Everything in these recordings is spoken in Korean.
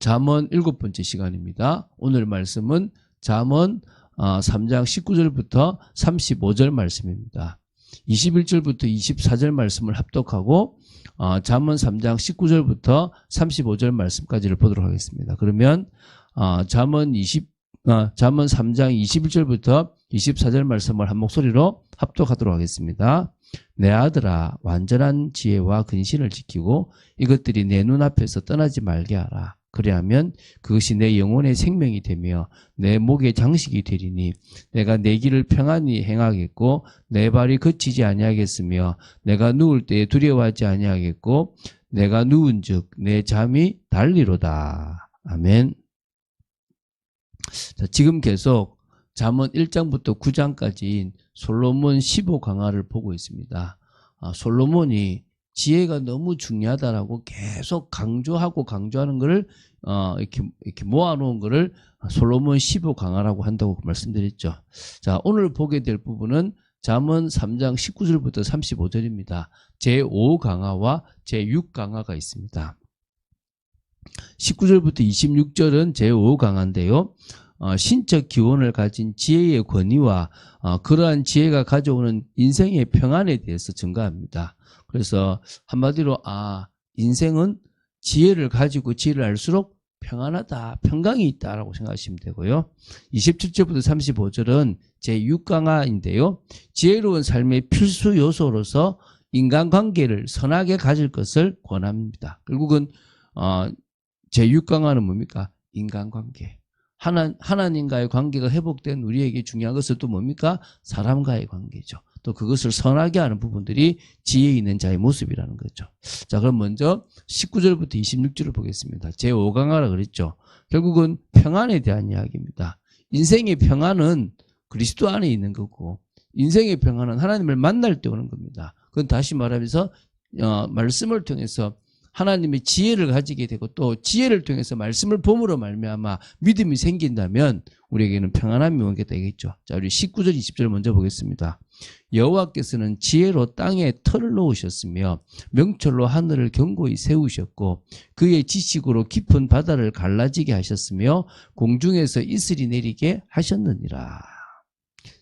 잠언 일곱 번째 시간입니다. 오늘 말씀은 잠언 3장 19절부터 35절 말씀입니다. 21절부터 24절 말씀을 합독하고 어, 잠언 3장 19절부터 35절 말씀까지를 보도록 하겠습니다. 그러면 어, 잠언 20 어, 잠언 3장 21절부터 24절 말씀을 한 목소리로 합독하도록 하겠습니다. 내 아들아 완전한 지혜와 근신을 지키고 이것들이 내 눈앞에서 떠나지 말게 하라. 그리하면 그것이 내 영혼의 생명이 되며 내 목의 장식이 되리니 내가 내 길을 평안히 행하겠고 내 발이 거치지 아니하겠으며 내가 누울 때에 두려워하지 아니하겠고 내가 누운즉 내 잠이 달리로다. 아멘. 자, 지금 계속 잠언 1장부터 9장까지인 솔로몬 15 강화를 보고 있습니다. 아, 솔로몬이 지혜가 너무 중요하다라고 계속 강조하고 강조하는 것을 어, 이렇게 이렇게 모아놓은 것을 솔로몬 15 강화라고 한다고 말씀드렸죠. 자, 오늘 보게 될 부분은 잠언 3장 19절부터 35절입니다. 제5 강화와 제6 강화가 있습니다. 19절부터 26절은 제5 강화인데요. 어, 신적 기원을 가진 지혜의 권위와 어, 그러한 지혜가 가져오는 인생의 평안에 대해서 증가합니다. 그래서 한마디로 아 인생은 지혜를 가지고 지혜를 알수록 평안하다, 평강이 있다라고 생각하시면 되고요. 27절부터 35절은 제6강화인데요. 지혜로운 삶의 필수 요소로서 인간관계를 선하게 가질 것을 권합니다. 결국은 어, 제6강화는 뭡니까? 인간관계. 하나, 하나님과의 관계가 회복된 우리에게 중요한 것은 또 뭡니까? 사람과의 관계죠. 또 그것을 선하게 하는 부분들이 지혜 있는 자의 모습이라는 거죠. 자, 그럼 먼저 19절부터 26절을 보겠습니다. 제5강화라 그랬죠. 결국은 평안에 대한 이야기입니다. 인생의 평안은 그리스도 안에 있는 거고, 인생의 평안은 하나님을 만날 때 오는 겁니다. 그건 다시 말하면서, 어, 말씀을 통해서 하나님의 지혜를 가지게 되고 또 지혜를 통해서 말씀을 봄으로 말미암아 믿음이 생긴다면 우리에게는 평안함이 오게 되겠죠. 자, 우리 19절 20절 먼저 보겠습니다. 여호와께서는 지혜로 땅에 털을 놓으셨으며 명철로 하늘을 견고히 세우셨고 그의 지식으로 깊은 바다를 갈라지게 하셨으며 공중에서 이슬이 내리게 하셨느니라.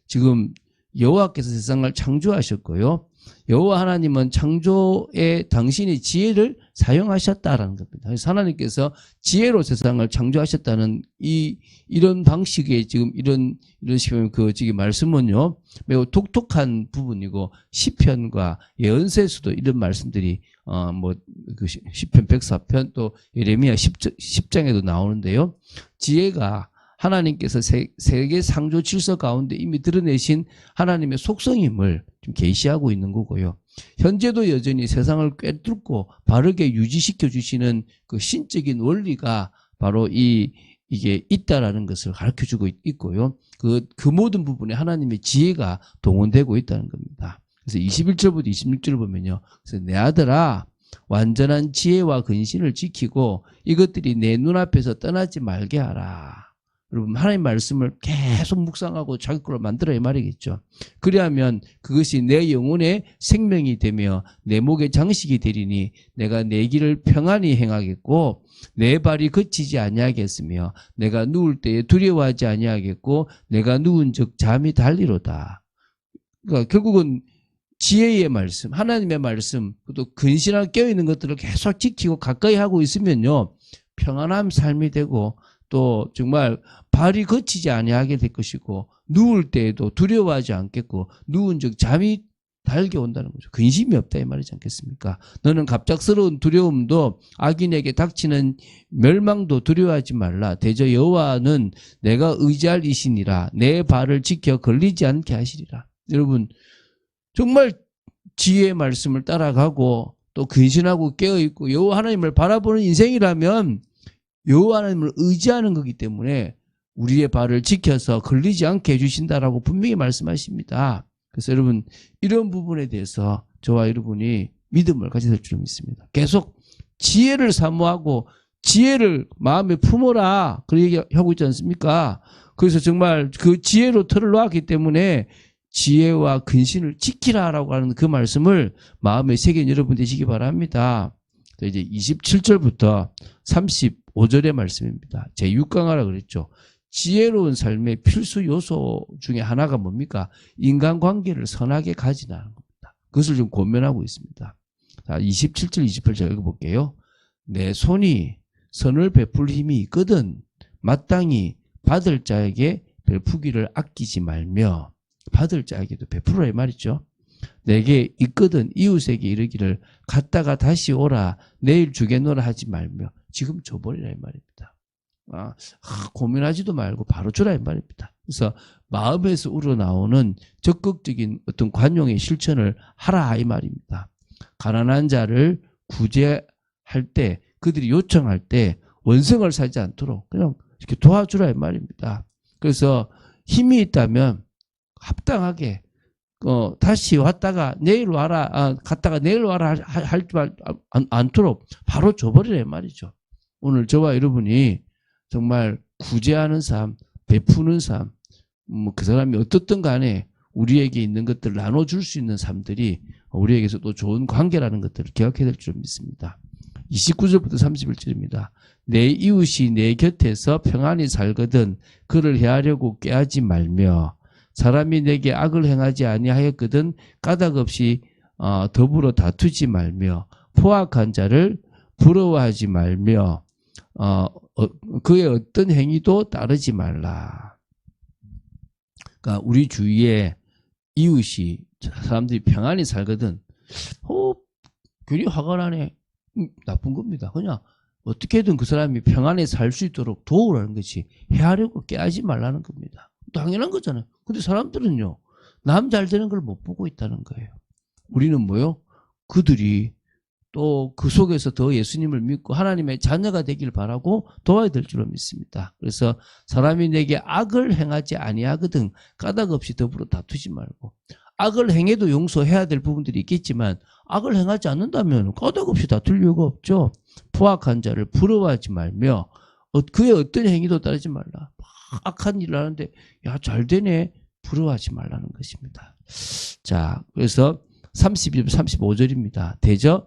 지금 여호와께서 세상을 창조하셨고요. 여호와 하나님은 창조에 당신의 지혜를 사용하셨다라는 겁니다. 하나님께서 지혜로 세상을 창조하셨다는 이 이런 방식의 지금 이런 이런 식의 그 지금 말씀은요 매우 독특한 부분이고 시편과 예언서에서도 이런 말씀들이 어뭐그 시편 104편 또 예레미야 10장, 에도 나오는데요. 지혜가 하나님께서 세, 세계 상조 질서 가운데 이미 드러내신 하나님의 속성임을 좀 계시하고 있는 거고요. 현재도 여전히 세상을 꿰뚫고 바르게 유지시켜 주시는 그 신적인 원리가 바로 이 이게 있다라는 것을 가르쳐 주고 있고요. 그, 그 모든 부분에 하나님의 지혜가 동원되고 있다는 겁니다. 그래서 21절부터 26절을 보면요. 그래서 내 아들아, 완전한 지혜와 근신을 지키고 이것들이 내 눈앞에서 떠나지 말게 하라. 여러분 하나님 말씀을 계속 묵상하고 자기 걸로 만들어 야 말이겠죠. 그리하면 그것이 내 영혼의 생명이 되며 내 목의 장식이 되리니 내가 내 길을 평안히 행하겠고 내 발이 거치지 아니하겠으며 내가 누울 때에 두려워하지 아니하겠고 내가 누운 즉 잠이 달리로다. 그러니까 결국은 지혜의 말씀, 하나님의 말씀, 또 근신하게 깨어있는 것들을 계속 지키고 가까이 하고 있으면요. 평안한 삶이 되고 또 정말 발이 거치지 아니하게 될 것이고 누울 때에도 두려워하지 않겠고 누운 즉 잠이 달게 온다는 거죠. 근심이 없다 이 말이지 않겠습니까? 너는 갑작스러운 두려움도 악인에게 닥치는 멸망도 두려워하지 말라. 대저 여호와는 내가 의지할 이신이라 내 발을 지켜 걸리지 않게 하시리라. 여러분 정말 지혜의 말씀을 따라가고 또 근신하고 깨어 있고 여호와 하나님을 바라보는 인생이라면 여호와 하나님을 의지하는 거기 때문에 우리의 발을 지켜서 걸리지 않게 해주신다라고 분명히 말씀하십니다. 그래서 여러분 이런 부분에 대해서 저와 여러분이 믿음을 가져야 될 줄 믿습니다. 계속 지혜를 사모하고 지혜를 마음에 품어라 그런 얘기하고 있지 않습니까? 그래서 정말 그 지혜로 털을 놓았기 때문에 지혜와 근신을 지키라라고 하는 그 말씀을 마음에 새긴 여러분 되시기 바랍니다. 이제 27절부터 30 5절의 말씀입니다. 제6강하라 그랬죠. 지혜로운 삶의 필수 요소 중에 하나가 뭡니까? 인간관계를 선하게 가지라는 겁니다. 그것을 좀 고면하고 있습니다. 자, 27절, 28절 읽어볼게요. 내 손이 선을 베풀 힘이 있거든 마땅히 받을 자에게 베푸기를 아끼지 말며 받을 자에게도 베풀어야 말이죠. 내게 있거든 이웃에게 이르기를 갔다가 다시 오라 내일 주겠노라 하지 말며 지금 줘버리라 이 말입니다. 아, 아, 고민하지도 말고 바로 주라 이 말입니다. 그래서 마음에서 우러나오는 적극적인 어떤 관용의 실천을 하라 이 말입니다. 가난한 자를 구제할 때 그들이 요청할 때 원성을 사지 않도록 그냥 이렇게 도와주라 이 말입니다. 그래서 힘이 있다면 합당하게 어, 다시 왔다가 내일 와라, 아, 갔다가 내일 와라 할지 않도록 바로 줘버리라 이 말이죠. 오늘 저와 여러분이 정말 구제하는 삶, 베푸는 삶, 뭐 그 사람이 어떻든 간에 우리에게 있는 것들을 나눠줄 수 있는 삶들이 우리에게서 또 좋은 관계라는 것들을 기억해야 될 줄 믿습니다. 29절부터 31절입니다. 내 이웃이 내 곁에서 평안히 살거든 그를 해하려고 꾀하지 말며 사람이 내게 악을 행하지 아니하였거든 까닭 없이 어, 더불어 다투지 말며 포악한 자를 부러워하지 말며 어, 어, 그의 어떤 행위도 따르지 말라. 그러니까 우리 주위에 이웃이 사람들이 평안히 살거든. 어, 괜히 화가 나네. 음, 나쁜 겁니다. 그냥 어떻게든 그 사람이 평안히 살 수 있도록 도우라는 것이 해하려고 깨하지 말라는 겁니다. 당연한 거잖아요. 근데 사람들은요, 남 잘 되는 걸 못 보고 있다는 거예요. 우리는 뭐요? 그들이 또 그 속에서 더 예수님을 믿고 하나님의 자녀가 되길 바라고 도와야 될 줄로 믿습니다. 그래서 사람이 내게 악을 행하지 아니하거든 까닭 없이 더불어 다투지 말고 악을 행해도 용서해야 될 부분들이 있겠지만 악을 행하지 않는다면 까닭 없이 다툴 이유가 없죠. 포악한 자를 부러워하지 말며 어, 그의 어떤 행위도 따르지 말라. 악한 일을 하는데 야 잘 되네 부러워하지 말라는 것입니다. 자 그래서 32, 35절입니다. 대저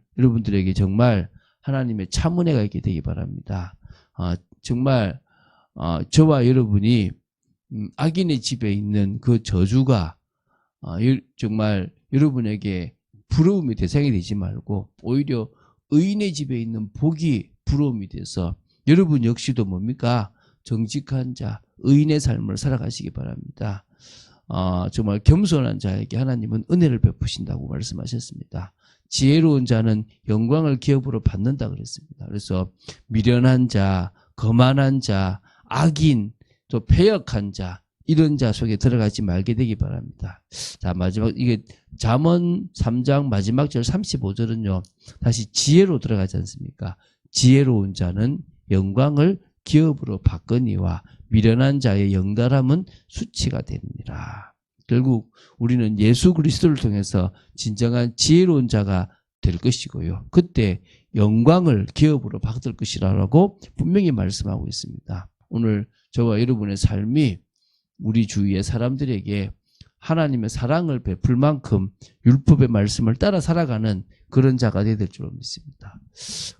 여러분들에게 정말 하나님의 참 은혜가 있게 되기 바랍니다. 어, 정말 어, 저와 여러분이 음, 악인의 집에 있는 그 저주가 어, 정말 여러분에게 부러움이 대상이 되지 말고 오히려 의인의 집에 있는 복이 부러움이 돼서 여러분 역시도 뭡니까? 정직한 자, 의인의 삶을 살아가시기 바랍니다. 어, 정말 겸손한 자에게 하나님은 은혜를 베푸신다고 말씀하셨습니다. 지혜로운 자는 영광을 기업으로 받는다 그랬습니다. 그래서 미련한 자, 거만한 자, 악인, 또 패역한 자, 이런 자 속에 들어가지 말게 되기 바랍니다. 자, 마지막, 이게 잠언 3장 마지막 절 35절은요, 다시 지혜로 들어가지 않습니까? 지혜로운 자는 영광을 기업으로 바꾸니와 미련한 자의 영달함은 수치가 됩니다. 결국 우리는 예수 그리스도를 통해서 진정한 지혜로운 자가 될 것이고요. 그때 영광을 기업으로 받을 것이라고 분명히 말씀하고 있습니다. 오늘 저와 여러분의 삶이 우리 주위의 사람들에게 하나님의 사랑을 베풀 만큼 율법의 말씀을 따라 살아가는 그런 자가 되야 될 줄 믿습니다.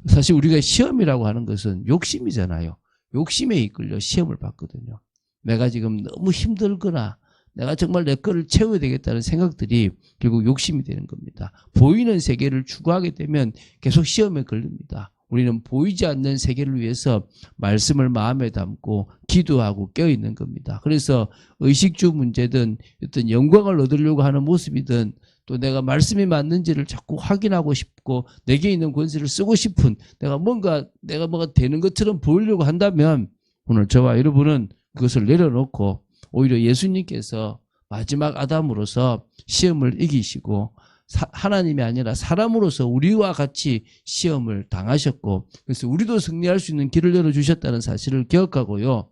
사실 우리가 시험이라고 하는 것은 욕심이잖아요. 욕심에 이끌려 시험을 받거든요. 내가 지금 너무 힘들거나 내가 정말 내 거를 채워야 되겠다는 생각들이 결국 욕심이 되는 겁니다. 보이는 세계를 추구하게 되면 계속 시험에 걸립니다. 우리는 보이지 않는 세계를 위해서 말씀을 마음에 담고 기도하고 껴있는 겁니다. 그래서 의식주 문제든 어떤 영광을 얻으려고 하는 모습이든 또 내가 말씀이 맞는지를 자꾸 확인하고 싶고 내게 있는 권세를 쓰고 싶은 내가 뭔가 내가 뭐가 되는 것처럼 보이려고 한다면 오늘 저와 여러분은 그것을 내려놓고 오히려 예수님께서 마지막 아담으로서 시험을 이기시고 사- 하나님이 아니라 사람으로서 우리와 같이 시험을 당하셨고 그래서 우리도 승리할 수 있는 길을 열어주셨다는 사실을 기억하고요.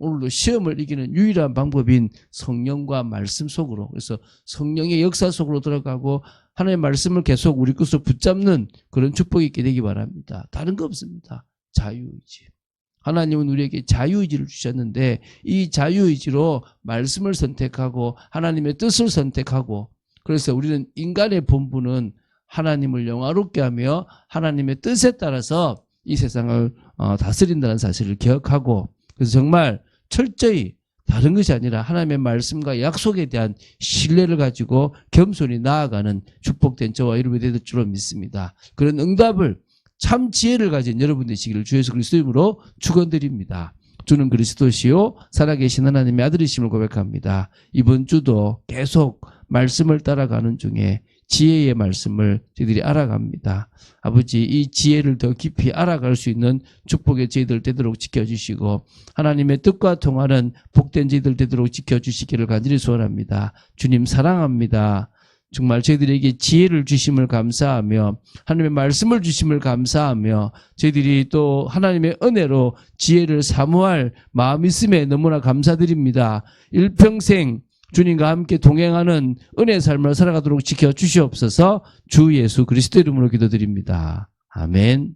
오늘도 시험을 이기는 유일한 방법인 성령과 말씀 속으로 그래서 성령의 역사 속으로 들어가고 하나님의 말씀을 계속 우리 것으로 붙잡는 그런 축복이 있게 되기 바랍니다. 다른 거 없습니다. 자유의지. 하나님은 우리에게 자유의지를 주셨는데 이 자유의지로 말씀을 선택하고 하나님의 뜻을 선택하고 그래서 우리는 인간의 본분은 하나님을 영화롭게 하며 하나님의 뜻에 따라서 이 세상을 어, 다스린다는 사실을 기억하고 그래서 정말 철저히 다른 것이 아니라 하나님의 말씀과 약속에 대한 신뢰를 가지고 겸손히 나아가는 축복된 저와 여러분이 될 줄로 믿습니다. 그런 응답을 참 지혜를 가진 여러분 되시기를 주 예수 그리스도 이름으로 축원드립니다. 주는 그리스도시요 살아계신 하나님의 아들이심을 고백합니다. 이번 주도 계속 말씀을 따라가는 중에 지혜의 말씀을 저희들이 알아갑니다. 아버지 이 지혜를 더 깊이 알아갈 수 있는 축복의 저희들 되도록 지켜주시고 하나님의 뜻과 통하는 복된 저희들 되도록 지켜주시기를 간절히 소원합니다. 주님 사랑합니다. 정말 저희들에게 지혜를 주심을 감사하며 하나님의 말씀을 주심을 감사하며 저희들이 또 하나님의 은혜로 지혜를 사모할 마음 있음에 너무나 감사드립니다. 일평생 주님과 함께 동행하는 은혜 삶을 살아가도록 지켜 주시옵소서 주 예수 그리스도 이름으로 기도드립니다. 아멘.